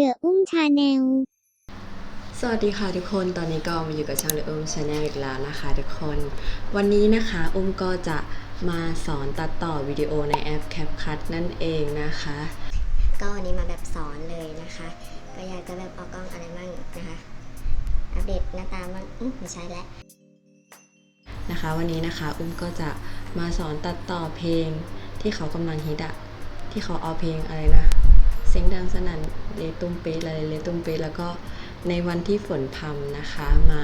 เดอะอุ้มชาแนล สวัสดีค่ะทุกคน ตอนนี้ก็มาอยู่กับช่อง The Um Channel อีกแล้วนะคะทุกคน วันนี้นะคะอุ้มก็จะมาสอนตัดต่อวิดีโอในแอป CapCut นั่นเองนะคะ ก็วันนี้มาแบบสอนเลยนะคะ ก็อยากจะแบบเอากล้องอะไรมั่งนะคะ อัปเดตหน้าตามั่งอื้อไม่ใช่แล้วนะคะวันนี้นะคะอุ้มก็จะมาสอนตัดต่อเพลงที่เขากำลังฮิตอะที่เขาเอาเพลงอะไรนะ เสียงดังสนั่นเลตุ้มเป๊ะอะไรเลตุ้มเป๊ะแล้วก็ในวันที่ฝนพำนะคะ มา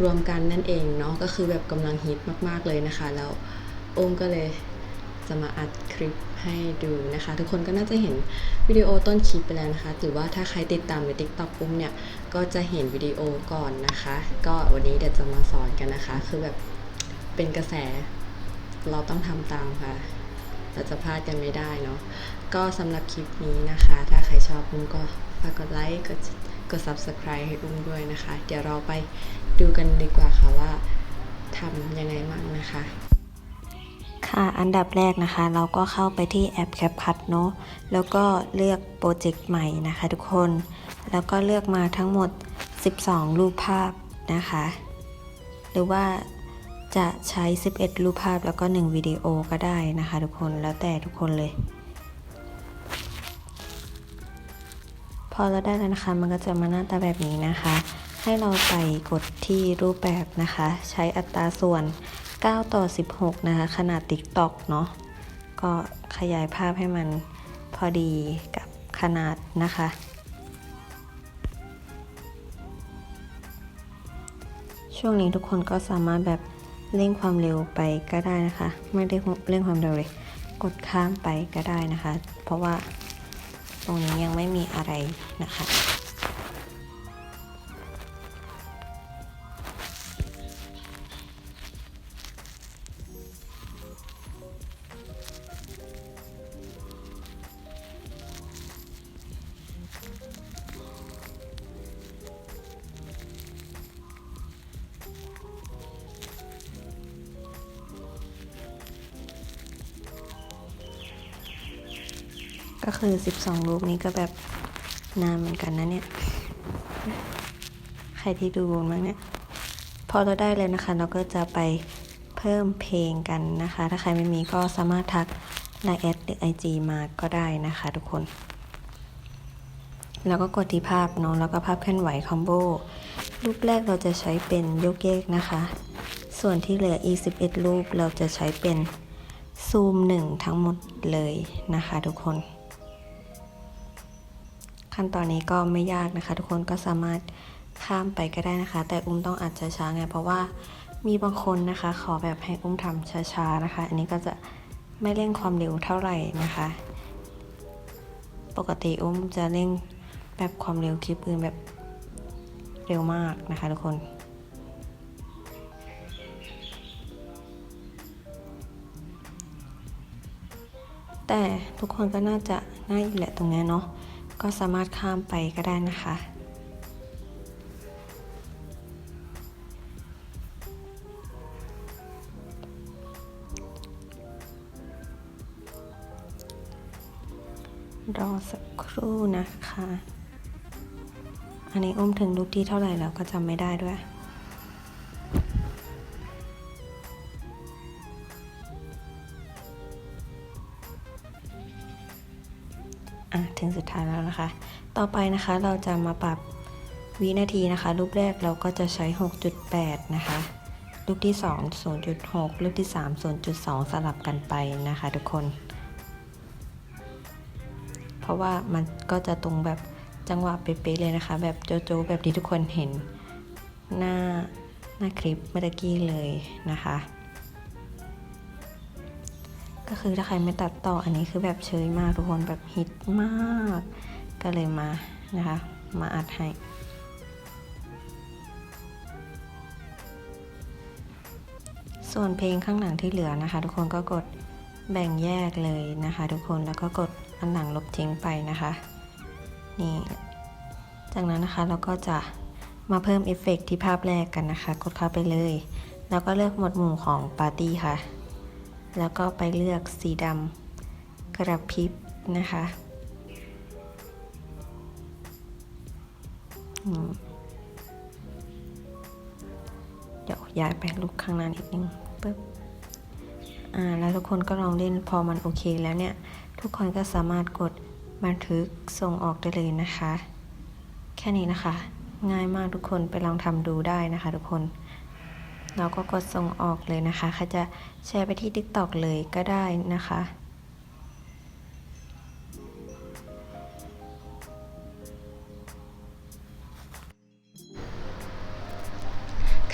รวมกันนั่นเองเนาะก็คือแบบกำลังฮิตมาก ๆเลยนะคะ แล้วอุ้มก็เลยจะมาอัดคลิปให้ดูนะคะ ทุกคนก็น่าจะเห็นวิดีโอต้นคลิปไปแล้วนะคะ หรือว่าถ้าใครติดตามใน TikTok อุ้มเนี่ย ก็จะเห็นวิดีโอก่อนนะคะ ก็วันนี้เดี๋ยวจะมาสอนกันนะคะ คือแบบเป็นกระแสเราต้องทำตามค่ะ เราจะพลาดกันไม่ได้เนาะ ก็สำหรับคลิปนี้นะคะ ถ้าใครชอบอุ้มก็ฝากกดไลค์ กดกด subscribe ให้อุ้มด้วยนะคะ เดี๋ยวเราไปดูกันดีกว่าค่ะว่าทำยังไงบ้างนะคะ ค่ะ อันดับแรกนะคะ เราก็เข้าไปที่แอป CapCut เนาะ แล้วก็เลือกโปรเจกต์ใหม่นะคะทุกคน แล้วก็เลือกมาทั้งหมด 12 รูปภาพนะคะ หรือว่าจะใช้ 11 รูปภาพแล้วก็ 1 วิดีโอก็ได้นะคะทุกคน แล้วแต่ทุกคนเลย อเราได้แล้วนะคะ มันก็จะมาหน้าตาแบบนี้นะคะ ให้เราไปกดที่รูปแบบนะคะ ใช้อัตราส่วน 9 ต่อ 16 นะคะ ขนาด TikTok เนาะก็ขยายภาพให้มันพอดีกับขนาดนะคะ ช่วงนี้ทุกคนก็สามารถแบบเร่งความเร็วไปก็ได้นะคะ ไม่ได้เร่งความเร็วเลย กดข้ามไปก็ได้นะคะ เพราะว่า ตรงนี้ยังไม่มีอะไรนะคะ ก็คือ 12รูปนี้ก็แบบนานเหมือนกันนะเนี่ย ใครที่ดูมั้งเนี่ย พอเราได้เลยนะคะ เราก็จะไปเพิ่มเพลงกันนะคะ ถ้าใครไม่มีก็สามารถทักไลน์แอดหรือ IG มาก็ได้นะคะทุกคน แล้วก็กดที่ภาพเนาะแล้วก็ภาพเคลื่อนไหวคอมโบรูปแรกเราจะใช้เป็นโยกเยกนะคะ ส่วนที่เหลืออีก11รูปเราจะใช้เป็นซูมหนึ่งทั้งหมดเลยนะคะทุกคน ขั้นตอนนี้ก็ไม่ยากนะคะ ทุกคนก็สามารถข้ามไปก็ได้นะคะ แต่อุ้มต้องอัดช้าๆไงเพราะว่ามีบางคนนะคะ ขอแบบให้อุ้มทำช้าๆนะคะ อันนี้ก็จะไม่เร่งความเร็วเท่าไหร่นะคะ ปกติอุ้มจะเร่งแบบความเร็วคลิปอื่นแบบเร็วมากนะคะ ทุกคนแต่ทุกคนก็น่าจะง่ายอยู่แหละตรงนี้เนาะ ก็สามารถข้ามไปก็ได้นะคะ รอสักครู่นะคะ อันนี้อุ้มถึงลูกที่เท่าไหร่แล้วก็จำไม่ได้ด้วย อะถึงสุดท้ายแล้วนะคะ ต่อไปนะคะเราจะมาปรับวินาทีนะคะ รูปแรกเราก็จะใช้ 6.8 นะคะ รูปที่ 2 0.6 รูปที่ 3 0.2 สลับกันไปนะคะ ทุกคน เพราะว่ามันก็จะตรงแบบจังหวะเป๊ะๆเลยนะคะ แบบโจโจแบบที่ทุกคนเห็นหน้าหน้าคลิปเมื่อกี้เลยนะคะ ก็คือถ้าใครไม่ตัดต่ออันนี้คือแบบเชยมากทุกคนแบบฮิตมาก ก็เลยมานะคะ มาอัดให้ส่วนเพลงข้างหลังที่เหลือนะคะ ทุกคนก็กดแบ่งแยกเลยนะคะ ทุกคนแล้วก็กดอันหลังลบทิ้งไปนะคะนี่จากนั้นนะคะเราก็จะมาเพิ่มเอฟเฟกต์ที่ภาพแรกกันนะคะ กดเข้าไปเลย แล้วก็เลือกหมวดหมู่ของปาร์ตี้ค่ะ แล้วก็ไปเลือกสีดำกระพริบนะคะ เดี๋ยวย้ายไปรูปข้างหน้านิดนึงปึ๊บอ่าแล้วทุกคนก็ลองเล่นพอมันโอเคแล้วเนี่ย ทุกคนก็สามารถกดบันทึกส่งออกได้เลยนะคะ แค่นี้นะคะ ง่ายมากทุกคนไปลองทำดูได้นะคะทุกคน เราก็กดส่งออกเลยนะคะใครจะแชร์ไปที่ TikTok เลยก็ได้นะคะ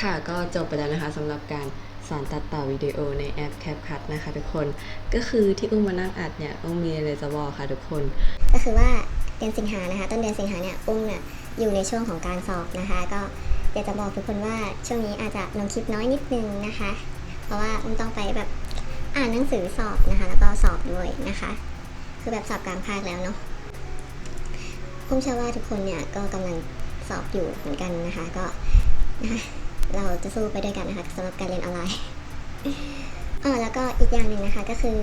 ค่ะก็จบไปแล้วนะคะสำหรับการสอนตัดต่อวิดีโอในแอป CapCut นะคะทุกคน ก็คือที่อุ้มมานั่งอัดเนี่ยอุ้มมีอะไรจะบอกค่ะทุกคน ก็คือว่าเดือนสิงหานะคะ ต้นเดือนสิงหาเนี่ยอุ้มเนี่ยอยู่ในช่วงของการสอบนะคะ ก็ อยากจะบอกทุกคนว่าช่วงนี้อาจจะลงคลิปน้อยนิดนึงนะคะ เพราะว่าอุ้มต้องไปแบบอ่านหนังสือสอบนะคะ แล้วก็สอบด้วยนะคะ คือแบบสอบกลางภาคแล้วเนาะอุ้มเชื่อว่าทุกคนเนี่ยก็กำลังสอบอยู่เหมือนกันนะคะ ก็นะคะเราจะสู้ไปด้วยกันนะคะสำหรับการเรียนออนไลน์เออแล้วก็อีกอย่างหนึ่งนะคะก็คือ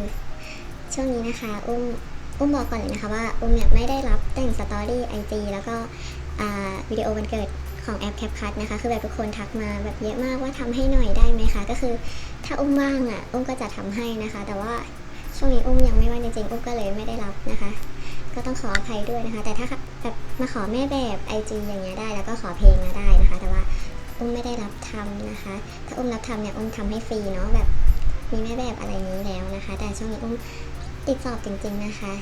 ช่วงนี้นะคะอุ้มอุ้มบอกก่อนเลยนะคะว่าอุ้มเนี่ยไม่ได้รับแต่งสตอรี่ไอจีแล้วก็วิดีโอวันเกิด ของแอป CapCut นะคะ คือแบบทุกคนทักมาแบบเยอะมากว่าทำให้หน่อยได้ไหมคะ ก็คือถ้าอุ้มว่างอะอุ้มก็จะทำให้นะคะ แต่ว่าช่วงนี้อุ้มยังไม่ว่างจริงๆอุ้มก็เลยไม่ได้รับนะคะ ก็ต้องขออภัยด้วยนะคะ แต่ถ้าแบบมาขอแม่แบบ IG อย่างเงี้ยได้ แล้วก็ขอเพลงมาได้นะคะ แต่ว่าอุ้มไม่ได้รับทำนะคะ ถ้าอุ้มรับทำเนี่ยอุ้มทำให้ฟรีเนาะแบบมีแม่แบบอะไรนี้แล้วนะคะ แต่ช่วงนี้อุ้มติดสอบจริง ๆนะคะ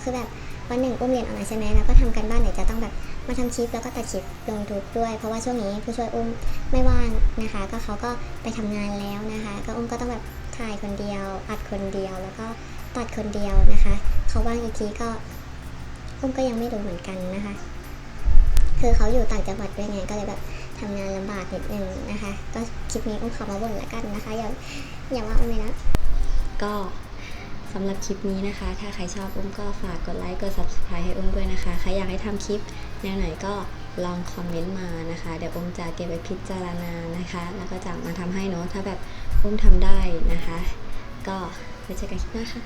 คือแบบวันหนึ่งอุ้มเรียนออนไลน์ใช่ไหมแล้วก็ทำกันบ้านเดี๋ยวจะต้องแบบ มาทำคลิปแล้วก็ตัดคลิปลงทูบด้วย เพราะว่าช่วงนี้ผู้ช่วยอุ้มไม่ว่างนะคะ ก็เขาก็ไปทำงานแล้วนะคะ ก็อุ้มก็ต้องแบบถ่ายคนเดียว อัดคนเดียวแล้วก็ตัดคนเดียวนะคะเขาว่างอีกทีก็อุ้มก็ยังไม่รู้เหมือนกันนะคะ คือเขาอยู่ต่างจังหวัดด้วยไงก็เลยแบบทำงานลำบากนิดนึงนะคะ ก็คลิปนี้อุ้มขอมาบ่นละกันนะคะอย่าอย่าว่าอุ้มเลยนะก็ สำหรับคลิปนี้นะคะ ถ้าใครชอบอุ้มก็ฝากกดไลค์กด subscribe ให้อุ้มด้วยนะคะใครอยากให้ทำคลิปแนวไหนก็ลองคอมเมนต์มานะคะ เดี๋ยวอุ้มจะเก็บไปพิจารณานะคะ แล้วก็จะมาทำให้เนาะถ้าแบบอุ้มทำได้นะคะ ก็ไปเจอกันคลิปหน้าค่ะ